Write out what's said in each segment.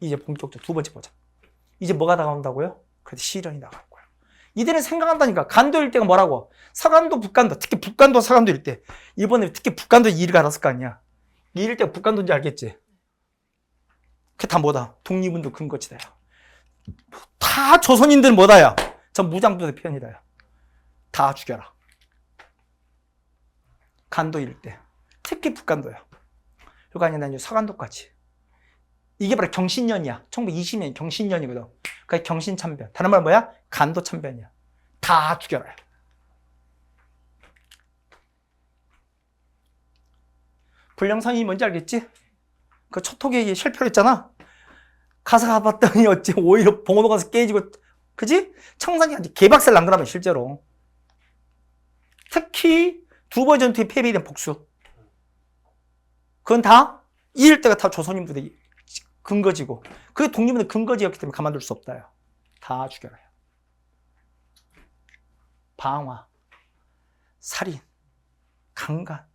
이제 본격적 두 번째 보자. 이제 뭐가 나온다고요? 그래도 시련이 나갈 거야. 이들은 생각한다니까. 간도 일대가 뭐라고? 서간도, 북간도, 특히 북간도, 서간도 일대. 이번에 특히 북간도 일을 알았을 거 아니야. 이 일대가 북간도인지 알겠지? 그게 다 뭐다? 독립운동 근거지다야. 다 조선인들 뭐다야? 전 무장부대 편이다야. 다 죽여라. 간도 일대. 특히 북간도야. 그거 아니야, 이제 서간도까지. 이게 바로 경신년이야. 1920년 경신년이거든. 그게 경신참변. 다른 말 뭐야? 간도 참변이야. 다 죽여라. 불량선이 뭔지 알겠지? 그 초톡에 실표로 있잖아. 가서 가봤더니 어찌 오히려 봉오도 가서 깨지고, 그지? 청산이 아주 개박살 난 거라면 실제로. 특히 두 번 전투에 패배된 복수. 그건 다 이일 때가 다 조선인 부대 근거지고 그게 독립운동 근거지였기 때문에 가만둘 수 없다요. 다 죽여라요. 방화, 살인, 강간.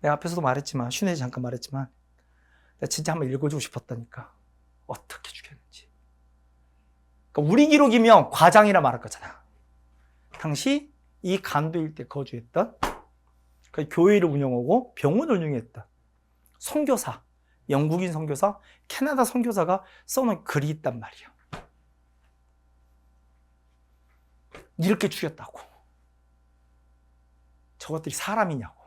내가 앞에서도 말했지만 슈네지 잠깐 말했지만 내가 진짜 한번 읽어주고 싶었다니까 어떻게 죽였는지. 그러니까 우리 기록이면 과장이라 말할 거잖아. 당시 이 간도 일대 거주했던 그 교회를 운영하고 병원을 운영했던 선교사, 영국인 선교사, 캐나다 선교사가 써놓은 글이 있단 말이야. 이렇게 죽였다고. 저것들이 사람이냐고.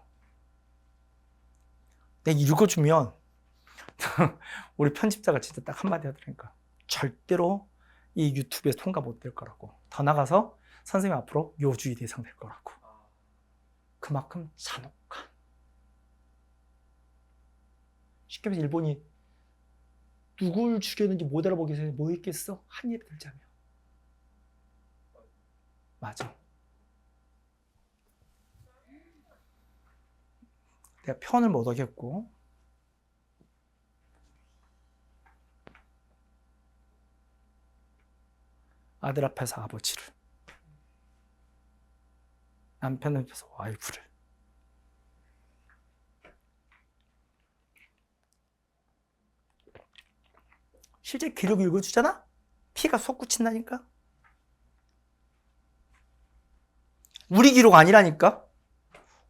내가 읽어주면 우리 편집자가 진짜 딱 한마디 하더라니까. 절대로 이 유튜브에 통과 못 될 거라고. 더 나가서 선생님 앞으로 요주의 대상 될 거라고. 그만큼 잔혹한. 쉽게 말해서 일본이 누굴 죽였는지 못 알아보기 전에 뭐 있겠어? 한입 들자면. 맞아. 내가 편을 못 하겠고. 아들 앞에서 아버지를. 남편 앞에서 와이프를. 실제 기록 읽어주잖아? 피가 솟구친다니까? 우리 기록 아니라니까?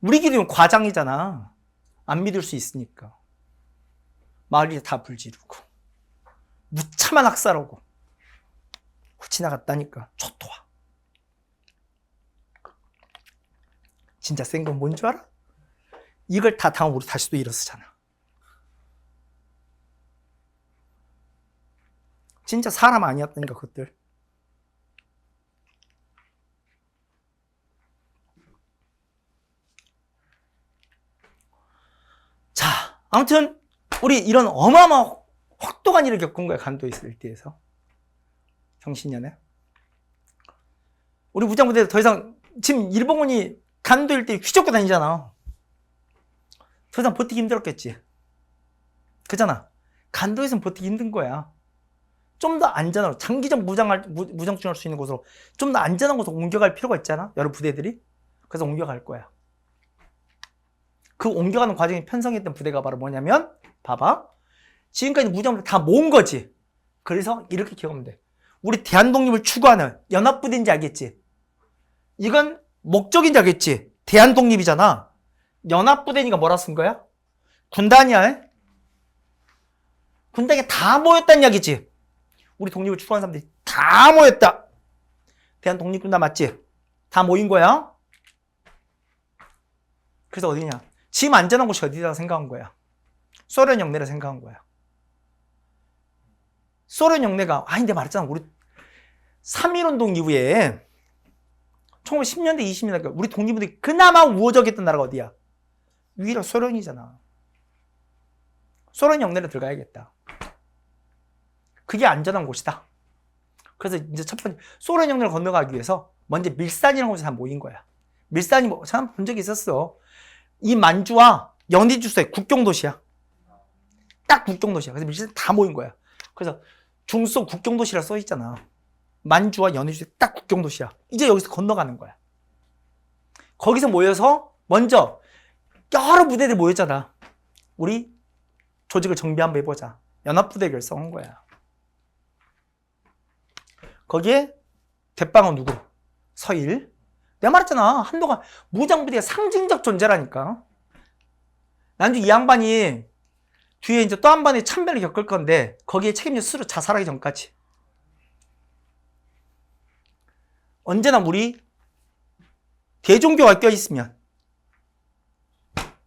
우리 기록은 과장이잖아. 안 믿을 수 있으니까. 마을이 다 불지르고. 무참한 학살하고. 지나갔다니까. 초토화. 진짜 센 건 뭔 줄 알아? 이걸 다 당하고 우리 다시 또 일어서잖아. 진짜 사람 아니었다니까 그것들. 자, 아무튼 우리 이런 어마어마 혹독한 일을 겪은 거야 간도 있을 때에서 정신년에. 우리 무장부대 더 이상 지금 일본군이 간도 일 때 휘젓고 다니잖아. 더 이상 버티기 힘들었겠지. 그잖아. 간도에서는 버티기 힘든 거야. 좀 더 안전하고 장기적 무장할 무, 무장충할 수 있는 곳으로 좀 더 안전한 곳으로 옮겨갈 필요가 있잖아 여러 부대들이? 그래서 옮겨갈 거야. 그 옮겨가는 과정에 편성했던 부대가 바로 뭐냐면 봐봐. 지금까지 무장을 다 모은 거지. 그래서 이렇게 기억하면 돼. 우리 대한독립을 추구하는 연합부대인지 알겠지? 이건 목적인지 알겠지? 대한독립이잖아. 연합부대니까 뭐라 쓴 거야? 군단이야. 군단이 다 모였다는 이야기지 우리 독립을 추구하는 사람들이 다 모였다. 대한 독립군단 맞지? 다 모인 거야. 그래서 어디냐? 지금 안전한 곳이 어디다 생각한 거야? 소련 영내라 생각한 거야. 소련 영내가 아니 내가 말했잖아. 우리 3.1운동 이후에 1910년대 20년대 우리 독립군들이 그나마 우호적이었던 나라가 어디야? 유일한 소련이잖아. 소련 영내로 들어가야겠다. 그게 안전한 곳이다. 그래서 이제 첫 번째 소련 영내를 건너가기 위해서 먼저 밀산이라는 곳에 다 모인 거야. 밀산이 뭐, 참 본 적이 있었어. 이 만주와 연희주소의 국경 도시야. 딱 국경 도시야. 그래서 밀산 다 모인 거야. 그래서 중소 국경 도시라 써 있잖아. 만주와 연희주소의 딱 국경 도시야. 이제 여기서 건너가는 거야. 거기서 모여서 먼저 여러 부대들 모였잖아. 우리 조직을 정비 한번 해보자. 연합부대 결성한 거야. 거기에 대빵은 누구? 서일. 내가 말했잖아. 한동안 무장부대가 상징적 존재라니까. 난주 이 양반이 뒤에 이제 또 한 번의 참배를 겪을 건데 거기에 책임져 스스로 자살하기 전까지. 언제나 우리 대종교가 껴있으면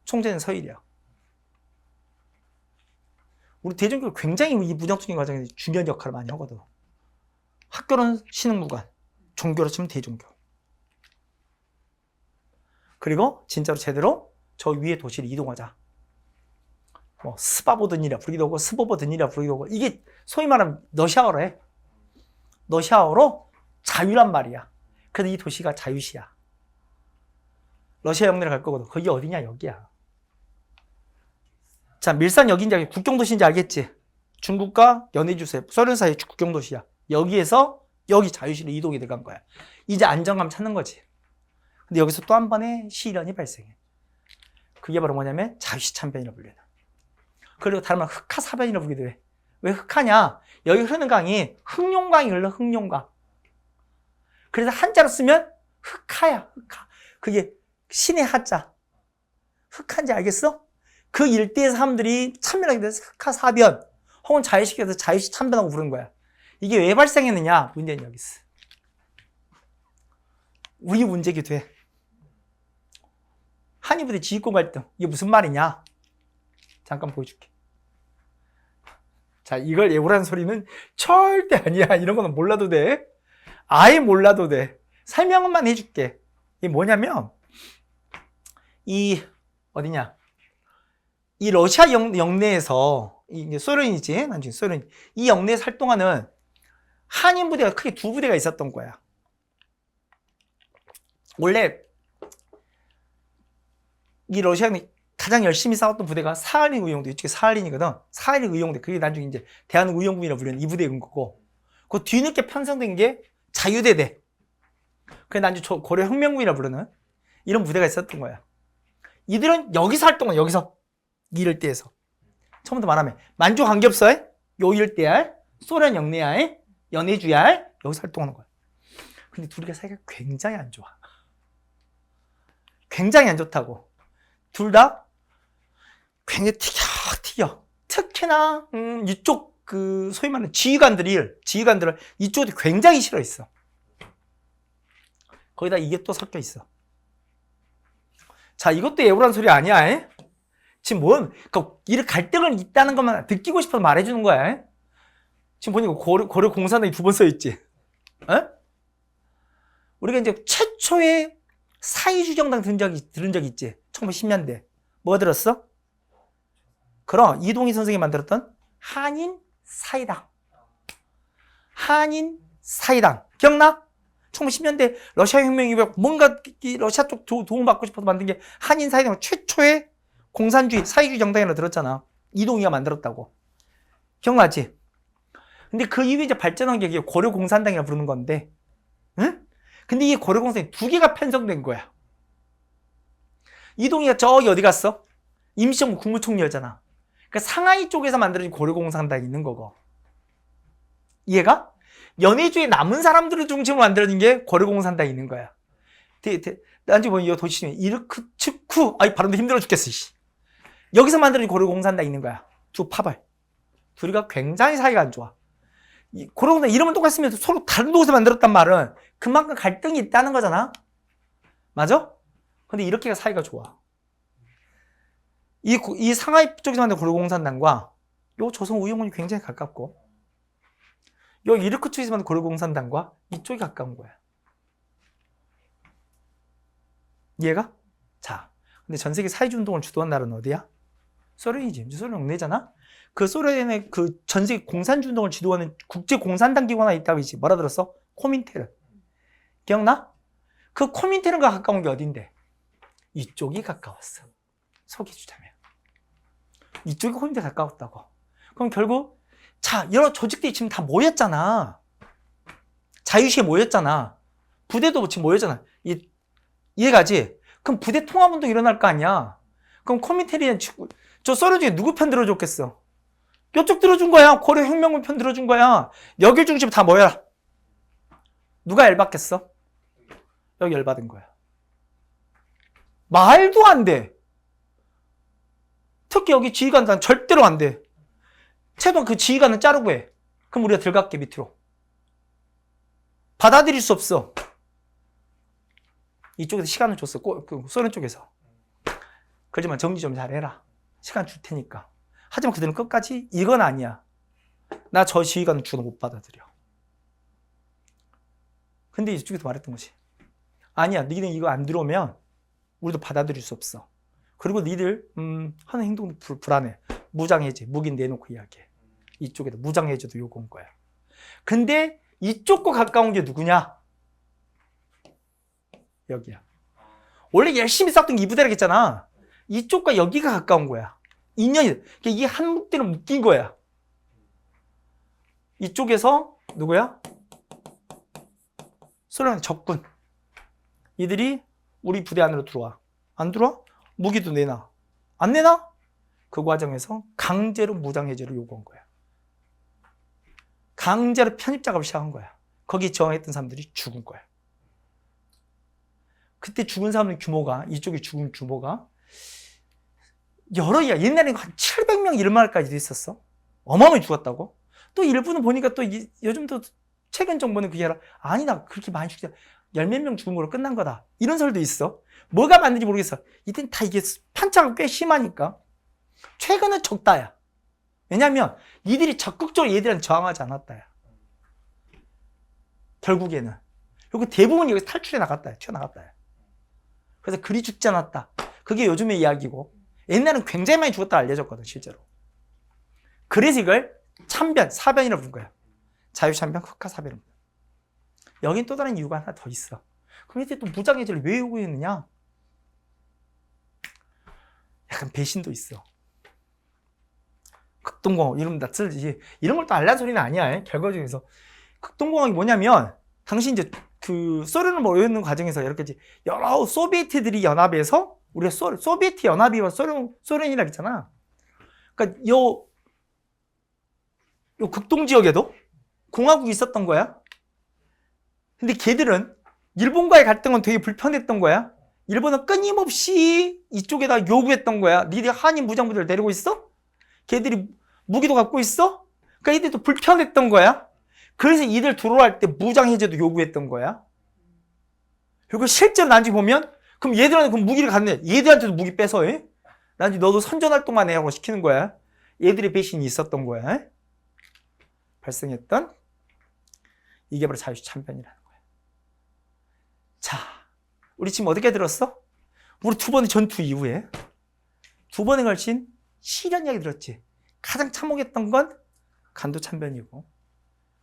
총재는 서일이야. 우리 대종교가 굉장히 이 무장투쟁 과정에서 중요한 역할을 많이 하거든. 학교는 신흥무관, 종교로 치면 대종교. 그리고 진짜로 제대로 저 위에 도시를 이동하자. 뭐 스바보든이라 부르기도 하고 스보보든이라 부르기도 하고 이게 소위 말하면 러시아어로 해. 러시아어로 자유란 말이야. 근데 이 도시가 자유시야. 러시아 영내를 갈 거거든. 거기 어디냐 여기야. 자 밀산 여기인지 국경도시인지 알겠지? 중국과 연해주세 소련 사이 국경도시야. 여기에서 여기 자유시로 이동이 돼간 거야. 이제 안정감 찾는 거지. 근데 여기서 또 한 번의 시련이 발생해. 그게 바로 뭐냐면 자유시 참변이라 불리는. 그리고 다른 말 흑하사변이라 부르기도 해. 왜 흑하냐? 여기 흐르는 강이 흑룡강이 흘러 흑룡강. 그래서 한자로 쓰면 흑하야 흑하. 그게 신의 하자. 흑한지 알겠어? 그 일대의 사람들이 참변하게 돼서 흑하사변 혹은 자유시켜서 자유시 참변하고 부르는 거야. 이게 왜 발생했느냐? 문제는 여기 있어. 우리 문제기 돼. 한의부대 지휘권 갈등. 이게 무슨 말이냐? 잠깐 보여줄게. 자, 이걸 예우라는 소리는 절대 아니야. 이런 거는 몰라도 돼. 아예 몰라도 돼. 설명만 해줄게. 이게 뭐냐면, 이, 어디냐. 이 러시아 영, 영내에서, 이게 소련이지. 나중에 소련. 이 영내에서 활동하는 한인 부대가 크게 두 부대가 있었던 거야. 원래, 이 러시아는 가장 열심히 싸웠던 부대가 사할린 의용대 이쪽에 사할린이거든. 사할린 의용대. 그게 나중에 이제 대한의용군이라 불리는 이 부대의 거고. 그 뒤늦게 편성된 게 자유대대. 그게 나중에 고려 혁명군이라 부르는 이런 부대가 있었던 거야. 이들은 여기서 활동을 여기서 이 일대에서. 처음부터 말하면 만주 관계없어요 요 일대알 소련 영내알 연해주알 여기서 활동하는 거야 근데 둘이가 사이가 굉장히 안 좋아 굉장히 안 좋다고 둘 다 굉장히 티격티격. 특히나 음, 이쪽 그 소위 말하는 지휘관들이 지휘관들을 이쪽이 굉장히 싫어했어. 거기다 이게 또 섞여 있어. 자, 이것도 예우란 소리 아니야. 에? 지금 뭔, 그러니까 이런 갈등을 있다는 것만 느끼고 싶어서 말해주는 거야. 에? 지금 보니까 고려, 고려 공산당이 두 번 써있지. 에? 우리가 이제 최초의 사회주정당 들은 적이, 들은 적 있지. 1910년대. 뭐 들었어? 그럼 이동희 선생이 만들었던 한인 사이당. 한인 사이당. 기억나? 1910년대 러시아 혁명 이후에 뭔가 러시아 쪽 도 움 받고 싶어서 만든 게 한인 사이당 최초의 공산주의, 사회주의 정당이라고 들었잖아. 이동희가 만들었다고. 기억나지? 근데 그 이후에 이제 발전한 게 고려 공산당이라 부르는 건데, 응? 근데 이 고려 공산당이 두 개가 편성된 거야. 이동희가 저기 어디 갔어? 임시정부 국무총리였잖아. 그러니까 상하이 쪽에서 만들어진 고려공산당이 있는 거고. 이해가? 연해주에 남은 사람들을 중심으로 만들어진 게 고려공산당이 있는 거야. 나중에 보면 이 도시 중에 이르크 츠쿠, 아이 발음도 힘들어 죽겠어. 씨. 여기서 만들어진 고려공산당이 있는 거야. 두 파벌. 둘이가 굉장히 사이가 안 좋아. 고려공산 이름은 똑같으면 서로 다른 곳에서 만들었단 말은 그만큼 갈등이 있다는 거잖아. 맞아? 근데 이렇게가 사이가 좋아. 이, 이 상하이 쪽에서 만든 고려공산당과 요 조선 우영군이 굉장히 가깝고 요 이르크 쪽에서 만든 고려공산당과 이쪽이 가까운 거야. 이해가? 자, 근데 전 세계 사회주 운동을 주도한 나라는 어디야? 소련이지. 소련 영내잖아? 그 소련의 그 전 세계 공산주 운동을 지도하는 국제 공산당 기관 하나 있다고 했지. 뭐라 들었어? 코민테르. 기억나? 그 코민테르가 가까운 게 어딘데? 이쪽이 가까웠어. 소개 주자면. 이쪽이 호인대 가까웠다고. 그럼 결국 자 여러 조직들이 지금 다 모였잖아. 자유시에 모였잖아. 부대도 지금 모였잖아. 이, 이해가지? 그럼 부대 통합운동 일어날 거 아니야. 그럼 코미테리안 저 소련 중에 누구 편 들어줬겠어? 이쪽 들어준 거야. 고려 혁명군 편 들어준 거야. 여길 중심 다 모여라. 누가 열받겠어? 여기 열받은 거야. 말도 안 돼. 특히 여기 지휘관 난 절대로 안 돼. 최소한 그 지휘관은 자르고 해. 그럼 우리가 들어갈게 밑으로. 받아들일 수 없어. 이쪽에서 시간을 줬어. 꼬- 그 소련 쪽에서. 그러지만 정리 좀 잘해라. 시간 줄 테니까. 하지만 그들은 끝까지 이건 아니야. 나저 지휘관은 주도 못 받아들여. 근데 이쪽에서 말했던 거지. 아니야. 너희는 이거 안 들어오면 우리도 받아들일 수 없어. 그리고 니들 음, 하는 행동도 불, 불안해. 무장해제, 무기 내놓고 이야기해. 이쪽에도 무장해제도 요구한 거야. 근데 이쪽과 가까운 게 누구냐? 여기야. 원래 열심히 싸웠던 게 이 부대라겠잖아. 이쪽과 여기가 가까운 거야. 인연이. 그러니까 이게 한 목대로 묶인 거야. 이쪽에서 누구야? 소련 적군. 이들이 우리 부대 안으로 들어와. 안 들어와? 무기도 내놔. 안 내놔? 그 과정에서 강제로 무장해제를 요구한 거야. 강제로 편입 작업을 시작한 거야. 거기 저항했던 사람들이 죽은 거야. 그때 죽은 사람의 규모가 이쪽에 죽은 규모가 여러 야 옛날에 한 700명 이런 말까지도 있었어. 어마어마하게 죽었다고. 또 일부는 보니까 또 이- 요즘도 최근 정보는 그게 아니라 아니다 그렇게 많이 죽지 열몇 명 죽은 걸로 끝난 거다. 이런 설도 있어. 뭐가 맞는지 모르겠어. 이땐 다 이게 편차가 꽤 심하니까. 최근은 적다야. 왜냐면 이들이 적극적으로 얘들한테 저항하지 않았다야. 결국에는. 그리고 대부분 여기서 탈출해 나갔다. 튀어나갔다. 그래서 그리 죽지 않았다. 그게 요즘의 이야기고 옛날엔 굉장히 많이 죽었다 알려졌거든 실제로. 그래서 이걸 참변, 사변이라고 부른 거야. 자유참변, 흑화사변. 여긴 또 다른 이유가 하나 더 있어. 그럼 이때 또 무장해제를 왜 요구했느냐? 약간 배신도 있어. 극동공학 나 쓰지. 이런 걸 또 알란 소리는 아니야. 결과적에서 극동공학이 뭐냐면 당시 이제 그 소련을 모여있는 과정에서 이렇게 이제 여러 소비에트들이 연합해서 우리가 소, 소비에트 연합이와 소련 소련이라 했잖아. 그러니까 요, 요 극동 지역에도 공화국이 있었던 거야. 근데 걔들은 일본과의 갈등은 되게 불편했던 거야. 일본은 끊임없이 이쪽에다 요구했던 거야. 니들 한인 무장부대를 데리고 있어? 걔들이 무기도 갖고 있어? 그러니까 이들도 불편했던 거야. 그래서 이들 들어갈 때 무장 해제도 요구했던 거야. 그리고 실제로 나중에 보면 그럼 얘들한테 그럼 무기를 갖네. 얘들한테도 무기 뺏어. 해? 나중에 너도 선전 활동만 해라고 시키는 거야. 얘들의 배신이 있었던 거야. 에? 발생했던 이게 바로 자유시 참변이라는 거야. 자, 우리 지금 어떻게 들었어? 우리 두 번의 전투 이후에 두 번에 걸친 시련 이야기 들었지. 가장 참혹했던 건 간도 참변이고,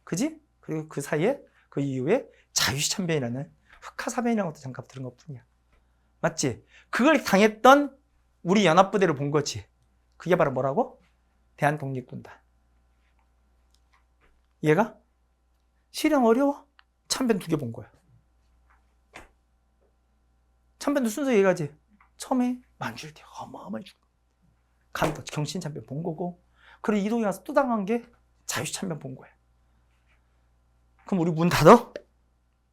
그지? 그리고 그 사이에 그 이후에 자유시 참변이라는 흑화사변이라는 것도 잠깐 들은 것 뿐이야. 맞지? 그걸 당했던 우리 연합부대를 본 거지. 그게 바로 뭐라고? 대한독립군단. 얘가 실현 어려워? 참변 두 개 본 거야. 참변도 순서 얘가지. 처음에 만주일 때 어마어마해 죽어. 간도 경신 참변 본 거고. 그리고 이동이 와서 또 당한 게 자유 참변 본 거야. 그럼 우리 문 닫어?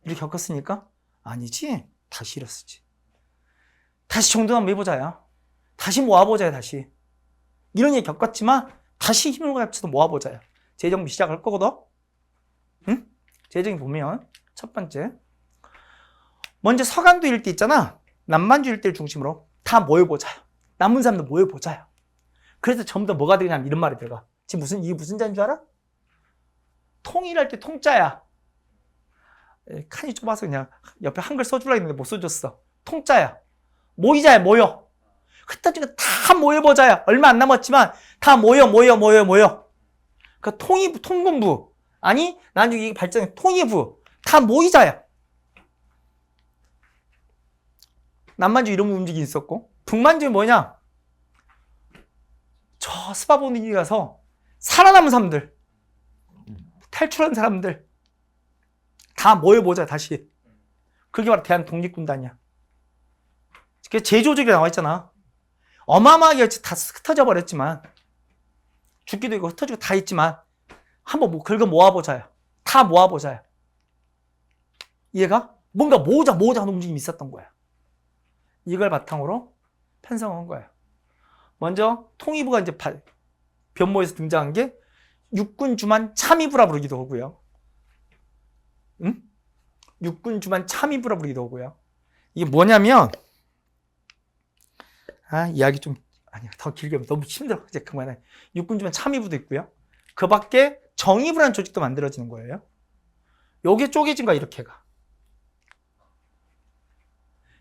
이렇게 겪었으니까? 아니지. 다시 일었지. 다시 정돈 한번 해보자야. 다시 모아보자야, 다시. 이런 일 겪었지만, 다시 힘을 합쳐서 모아보자야. 재정비 시작할 거거든? 응? 재정비 보면, 첫 번째. 먼저 서간도 일대 있잖아. 남만주 일대를 중심으로 다 모여보자요. 남은 사람들 모여보자요. 그래서 전부 다 뭐가 되냐면 이런 말이 들어가. 지금 무슨, 이게 무슨 자인 줄 알아? 통일할 때 통자야. 에, 칸이 좁아서 그냥 옆에 한글 써주려 했는데 못 써줬어. 통자야. 모이자야, 모여. 그따지가 다 모여보자야. 얼마 안 남았지만 다 모여, 모여, 모여, 모여. 그 통일부, 통군부. 아니, 나중에 이게 발전해. 통일부. 다 모이자야. 남만주 이런 움직임이 있었고, 북만주는 뭐냐? 저 스파본이 가서 살아남은 사람들, 탈출한 사람들, 다 모여보자, 다시. 그게 바로 대한 독립군단이야. 그 제조적이 나와 있잖아. 어마어마하게 다 흩어져 버렸지만, 죽기도 있고 흩어지고 다 있지만 한번 뭐 긁어 모아보자요. 다 모아보자요. 얘가 뭔가 모으자 모으자 하는 움직임이 있었던 거야. 이걸 바탕으로 편성한 거야. 먼저 통일부가 이제 바- 변모에서 등장한 게 육군 주만 참의부라 부르기도 하고요. 응? 육군 주만 참의부라 부르기도 하고요. 이게 뭐냐면 아 이야기 좀 아니야 더 길게 하면 너무 힘들어 이제 그만해. 육군 주만 참의부도 있고요. 그 밖에 정의부라는 조직도 만들어지는 거예요. 요게 쪼개진 거야 이렇게 가.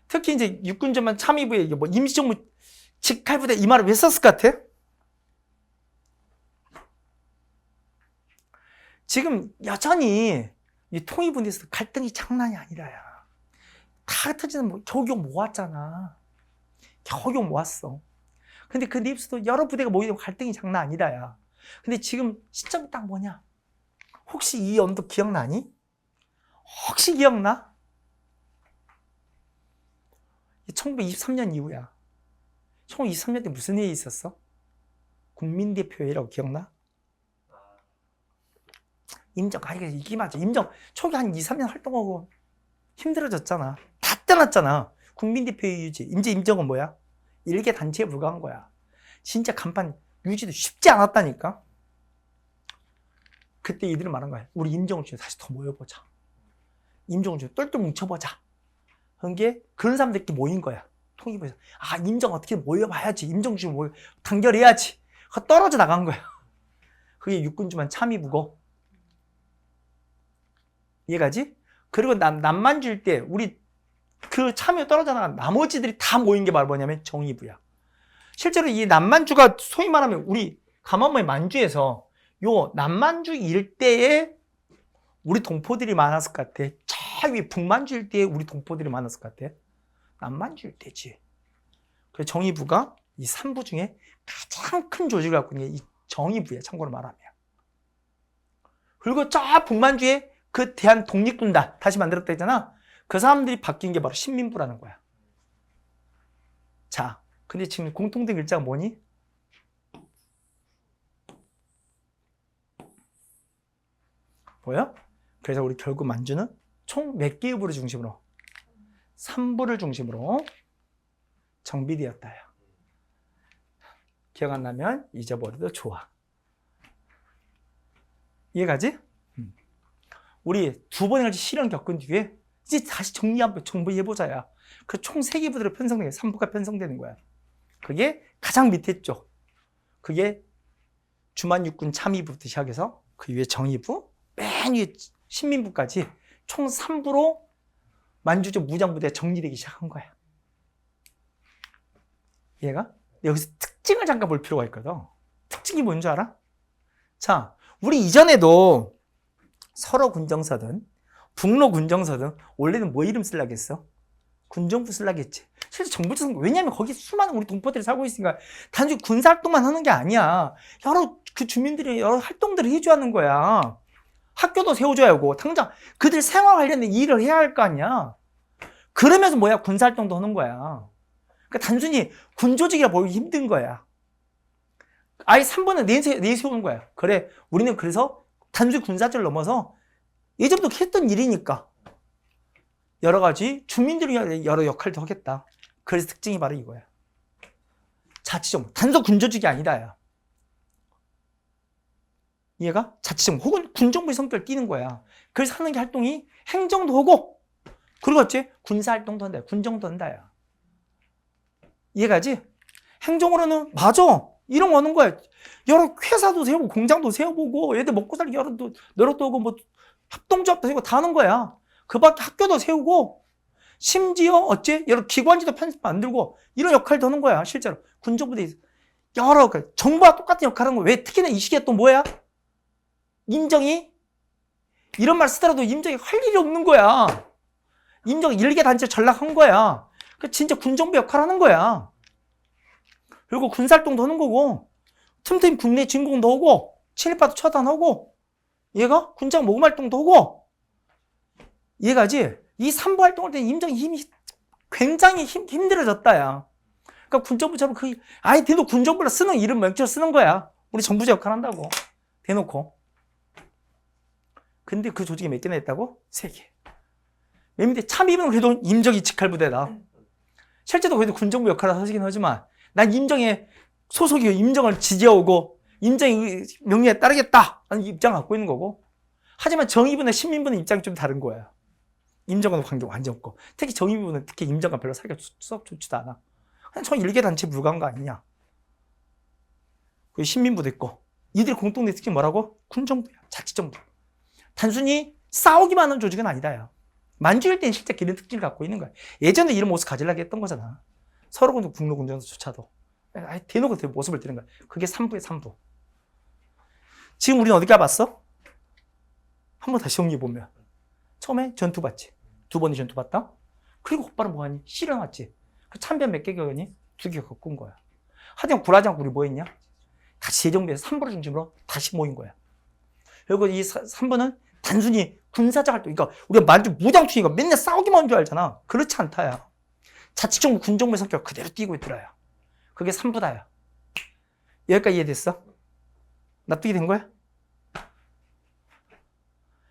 특히 이제 육군전만 참의부에 이게 뭐 임시정부 직할부대 이 말을 왜 썼을 것 같아? 지금 여전히 이 통일부에서 갈등이 장난이 아니라야. 다 흩어지는 뭐 겨우겨우 모았잖아. 겨우겨우 모았어. 근데 그 립스도 여러 부대가 모이고 갈등이 장난 아니라야. 근데 지금 시점이 딱 뭐냐? 혹시 이 언도 기억나니? 혹시 기억나? 1923년 이후야. 1923년 때 무슨 일이 있었어? 국민대표회라고 기억나? 임정, 아, 이게, 이게 맞아. 임정, 초기 한 2, 3년 활동하고 힘들어졌잖아. 다 떠났잖아. 국민대표회 유지. 이제 임정은 뭐야? 일개 단체에 불과한 거야. 진짜 간판 유지도 쉽지 않았다니까? 그때 이들은 말한 거야. 우리 임정을 중에 다시 더 모여보자. 임정을 중에 똘똘 뭉쳐보자. 그런 게 그런 사람들끼리 모인 거야. 통일부에서. 아, 임정 어떻게 모여봐야지. 임정 중에 모여. 단결해야지. 그 떨어져 나간 거야. 그게 육군주만 참의부고. 이해가지? 그리고 남, 남만 줄 때 우리 그 참여 떨어져 나간 나머지들이 다 모인 게 바로 뭐냐면 정의부야. 실제로 이 남만주가 소위 말하면 우리 가만모의 만주에서 요 남만주 일대에 우리 동포들이 많았을 것 같아. 저위 북만주 일대에 우리 동포들이 많았을 것 같아. 남만주 일대지. 그래서 정의부가 이 3부 중에 가장 큰 조직을 갖고 있는 게 이 정의부야. 참고로 말하면. 그리고 저 북만주에 그 대한 독립군단 다시 만들었다 했잖아. 그 사람들이 바뀐 게 바로 신민부라는 거야. 자, 근데 지금 공통된 글자가 뭐니? 보여? 그래서 우리 결국 만주는 총 몇 개의 부를 중심으로? 3부를 중심으로 정비되었다요. 기억 안 나면 잊어버려도 좋아. 이해가지? 음. 우리 두 번의 같이 실현 겪은 뒤에 이제 다시 정리 한번 정비해보자야. 그 총 세개 부대로 편성되는 3부가 편성되는 거야. 그게 가장 밑에 쪽. 그게 주만육군 참의부부터 시작해서 그 위에 정의부, 맨 위에 신민부까지 총 3부로 만주적 무장부대가 정리되기 시작한 거야. 얘가 여기서 특징을 잠깐 볼 필요가 있거든. 특징이 뭔지 알아? 자, 우리 이전에도 서로 군정서든 북로 군정서든 원래는 뭐 이름 쓰려겠어? 군정부 쓰려겠지. 실제 정부 거 왜냐면 거기 수많은 우리 동포들이 살고 있으니까 단순히 군사 활동만 하는 게 아니야. 여러 그 주민들이 여러 활동들을 해줘야 하는 거야. 학교도 세워줘야 하고 당장 그들 생활 관련된 일을 해야 할 거 아니야. 그러면서 뭐야 군사 활동도 하는 거야. 그러니까 단순히 군 조직이라 보기 힘든 거야. 아예 3번은 내세, 내세우는 거야. 그래 우리는 그래서 단순히 군사를 넘어서 예전부터 했던 일이니까 여러 가지 주민들이 여러 역할도 하겠다. 그래서 특징이 바로 이거야. 자치정 단순 군조직이 아니다. 야. 얘가 자치정 혹은 군정부의 성격을 띠는 거야. 그래서 하는 게 활동이 행정도 하고 그리고 어째 군사 활동도 한다. 군정도 한다. 야. 이해가지? 행정으로는 맞아. 이런 거 하는 거야. 여러 회사도 세우고 공장도 세워보고 애들 먹고 살기 여러 노력도 하고 뭐 합동조합도 세우고 다 하는 거야. 그 밖에 학교도 세우고 심지어 어째 여러 기관지도 편집 만들고 이런 역할도 하는 거야 실제로. 군정부대에서 여러 그 정부와 똑같은 역할을 하는 거야. 왜? 특히나 이 시기에 또 뭐야? 임정이? 이런 말 쓰더라도 임정이 할 일이 없는 거야. 임정이 일개 단체 전락한 거야. 그 진짜 군정부 역할 하는 거야. 그리고 군사활동도 하는 거고 틈틈이 국내 진공도 하고 친일파도 처단하고 얘가 군장 모금 활동도 하고 이해가지? 이 삼부 활동할 때 임정이 힘이 굉장히 힘, 힘들어졌다, 야. 그러니까 군정부처럼 그, 아예 대도 군정부라 쓰는 이름 명칭을 쓰는 거야. 우리 정부제 역할 한다고. 대놓고. 근데 그 조직이 몇 개나 있다고? 세 개. 맨 밑에 참임은 그래도 임정 이 직할 부대다. 실제도 그래도 군정부 역할을 하시긴 하지만 난 임정의 소속이 임정을 지지하고 임정의 명령에 따르겠다 라는 입장을 갖고 있는 거고 하지만 정의부나 신민부는 입장이 좀 다른 거예요. 임정은 관계 완전 없고 특히 정의부는 특히 임정과 별로 사이가 썩 좋지도 않아. 그냥 저 일개 단체 불과한 거 아니냐. 그 신민부도 있고 이들 공통된 특징이 뭐라고? 군정부야. 자치정부. 단순히 싸우기만 하는 조직은 아니다요. 만주일 땐 실제 그런 특징을 갖고 있는 거야. 예전에 이런 모습 가지려고 했던 거잖아. 서로 군도 국로군전조차도. 아예 대놓고 그 모습을 드는 거야. 그게 3부의 3부. 지금 우리는 어디 가봤어? 한번 다시 정리해보면. 처음에 전투 봤지. 두 번의 전투 봤다. 그리고 곧바로 뭐하니? 실현왔지. 그 참변 몇 개 겪으니? 두 개 겪은 거야. 하여튼 않고 우리 뭐 했냐? 다시 재정비해서 3부를 중심으로 다시 모인 거야. 그리고 이 3부는 단순히 군사적 활동, 그러니까 우리가 만주 무장투니까 맨날 싸우기만 한 줄 알잖아. 그렇지 않다야. 자치정부, 군정부의 성격 그대로 띄고 있더라야. 그게 3부다야. 여기까지 이해됐어? 납득이 된 거야?